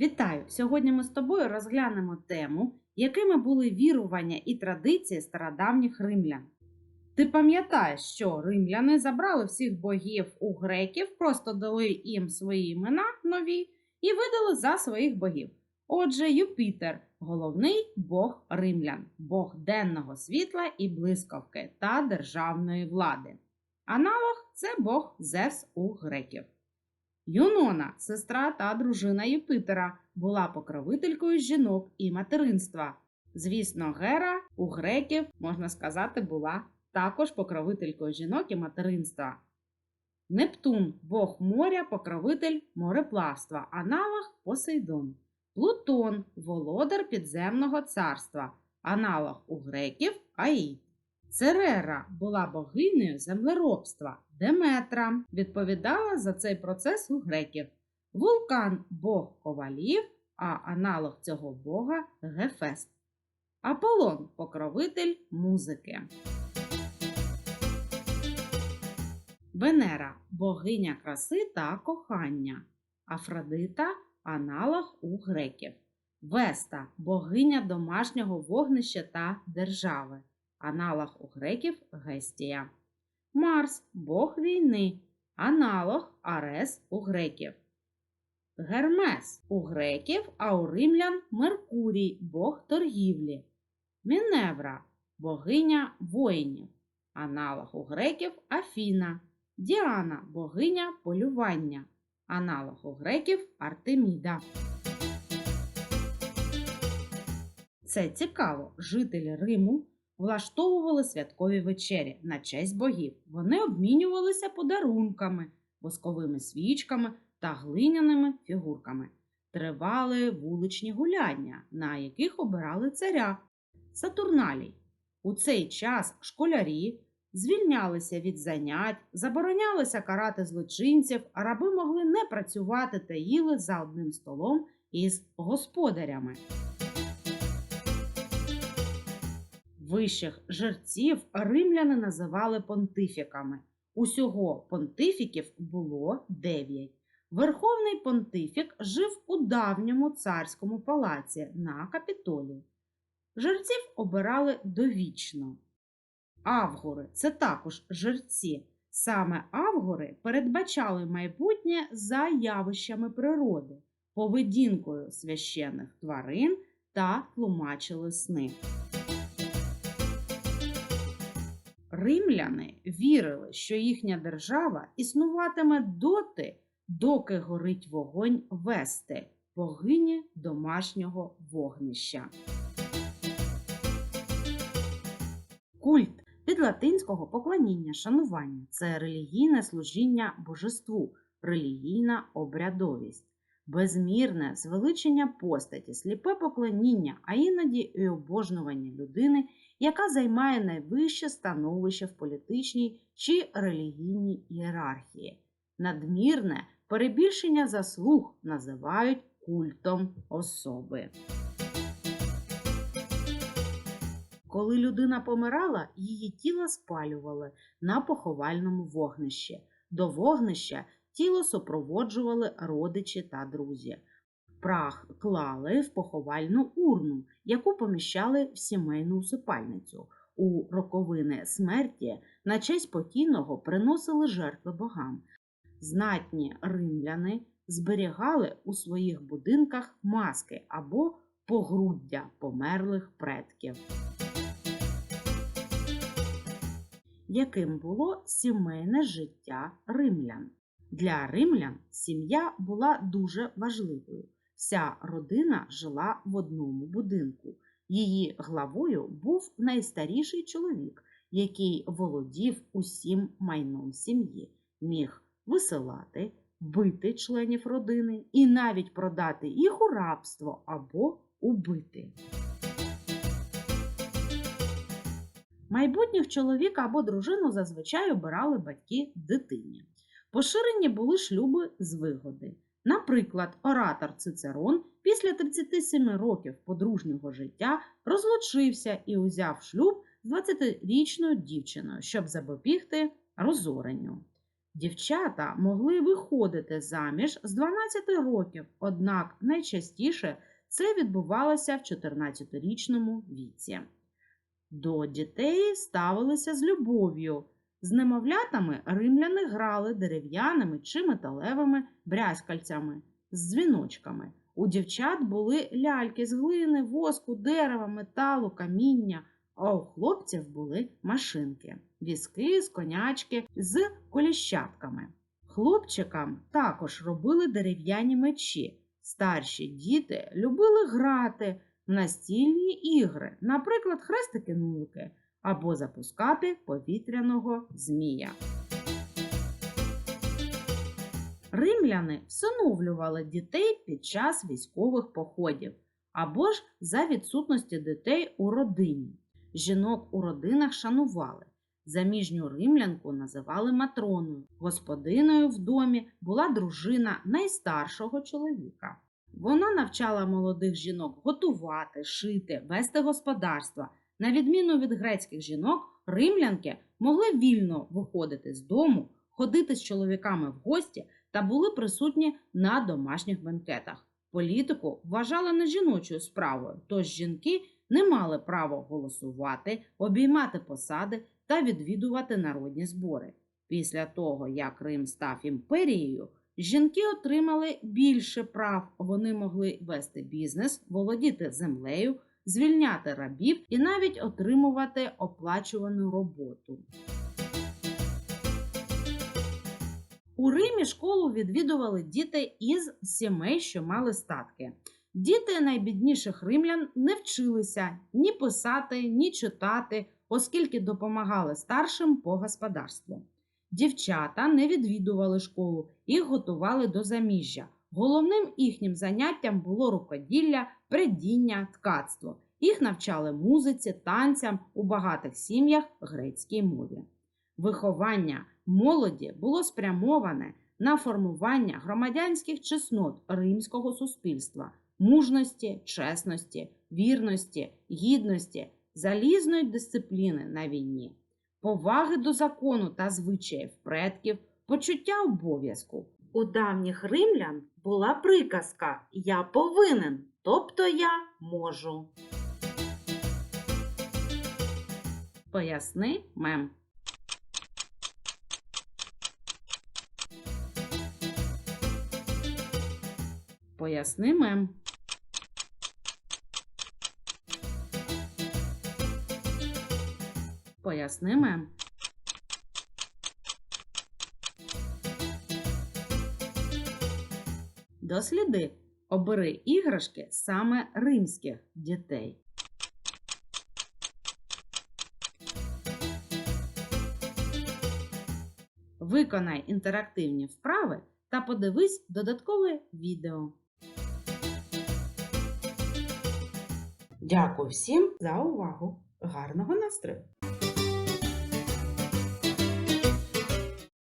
Вітаю! Сьогодні ми з тобою розглянемо тему, якими були вірування і традиції стародавніх римлян. Ти пам'ятаєш, що римляни забрали всіх богів у греків, просто дали їм свої імена нові і видали за своїх богів. Отже, Юпітер головний бог римлян, бог денного світла і блискавки та державної влади. Аналог це бог Зевс у греків. Юнона, сестра та дружина Юпитера, була покровителькою жінок і материнства. Звісно, Гера у греків, можна сказати, була також покровителькою жінок і материнства. Нептун бог моря, покровитель мореплавства, аналог Посейдон. Плутон володар підземного царства, аналог у греків Аїд. Церера була богинею землеробства. Деметра відповідала за цей процес у греків. Вулкан бог ковалів, а аналог цього бога Гефест. Аполлон покровитель музики. Венера богиня краси та кохання. Афродита аналог у греків. Веста богиня домашнього вогнища та держави. Аналог у греків Гестія. Марс бог війни. Аналог Арес у греків. Гермес у греків, а у римлян Меркурій бог торгівлі. Міневра богиня воїнів. Аналог у греків Афіна. Діана богиня полювання. Аналог у греків Артеміда. Це цікаво. Жителі Риму влаштовували святкові вечері на честь богів. Вони обмінювалися подарунками, восковими свічками та глиняними фігурками. Тривали вуличні гуляння, на яких обирали царя Сатурналій. У цей час школярі звільнялися від занять, заборонялося карати злочинців, а раби могли не працювати та їли за одним столом із господарями. Вищих жерців римляни називали понтифіками. Усього понтифіків було дев'ять. Верховний понтифік жив у давньому царському палаці на капітолії. Жерців обирали довічно. Авгори це також жерці. Саме авгори передбачали майбутнє за явищами природи, поведінкою священних тварин та тлумачили сни. Римляни вірили, що їхня держава існуватиме доти, доки горить вогонь Вести, богині домашнього вогнища. Культ від латинського поклоніння шанування це релігійне служіння божеству, релігійна обрядовість, безмірне звеличення постаті, сліпе поклоніння, а іноді і обожнювання людини, яка займає найвище становище в політичній чи релігійній ієрархії. Надмірне перебільшення заслуг називають культом особи. Коли людина помирала, її тіло спалювали на поховальному вогнищі. До вогнища тіло супроводжували родичі та друзі. Прах клали в поховальну урну, яку поміщали в сімейну усипальницю. У роковини смерті на честь покійного приносили жертви богам. Знатні римляни зберігали у своїх будинках маски або погруддя померлих предків. Яким було сімейне життя римлян? Для римлян сім'я була дуже важливою. Вся родина жила в одному будинку. Її главою був найстаріший чоловік, який володів усім майном сім'ї, міг висилати, бити членів родини і навіть продати їх у рабство або убити. Майбутніх чоловіка або дружину зазвичай обирали батьки дитині. Поширені були шлюби з вигоди. Наприклад, оратор Цицерон після 37 років подружнього життя розлучився і узяв шлюб з 20-річною дівчиною, щоб запобігти розоренню. Дівчата могли виходити заміж з 12 років, однак найчастіше це відбувалося в 14-річному віці. До дітей ставилися з любов'ю. З немовлятами римляни грали дерев'яними чи металевими брязкальцями з дзвіночками. У дівчат були ляльки з глини, воску, дерева, металу, каміння, а у хлопців були машинки, візки з конячки з коліщатками. Хлопчикам також робили дерев'яні мечі. Старші діти любили грати в настільні ігри, наприклад, хрестики-нулики або запускати повітряного змія. Римляни всиновлювали дітей під час військових походів або ж за відсутності дітей у родині. Жінок у родинах шанували. Заміжню римлянку називали матроною. Господиною в домі була дружина найстаршого чоловіка. Вона навчала молодих жінок готувати, шити, вести господарство. На відміну від грецьких жінок, римлянки могли вільно виходити з дому, ходити з чоловіками в гості та були присутні на домашніх бенкетах. Політику вважали не жіночою справою, тож жінки не мали права голосувати, обіймати посади та відвідувати народні збори. Після того, як Рим став імперією, жінки отримали більше прав. Вони могли вести бізнес, володіти землею, звільняти рабів і навіть отримувати оплачувану роботу. У Римі школу відвідували діти із сімей, що мали статки. Діти найбідніших римлян не вчилися ні писати, ні читати, оскільки допомагали старшим по господарству. Дівчата не відвідували школу, їх готували до заміжжя. Головним їхнім заняттям було рукоділля, придіння, ткацтво. Їх навчали музиці, танцям у багатих сім'ях грецькій мові. Виховання молоді було спрямоване на формування громадянських чеснот римського суспільства, мужності, чесності, вірності, гідності, залізної дисципліни на війні, поваги до закону та звичаїв предків, почуття обов'язку. У давніх римлян була приказка Я повинен, тобто я можу. Поясни мем. Поясни мем. Поясни мем. Досліди. Обери іграшки саме римських дітей. Виконай інтерактивні вправи та подивись додаткове відео. Дякую всім за увагу! Гарного настрою!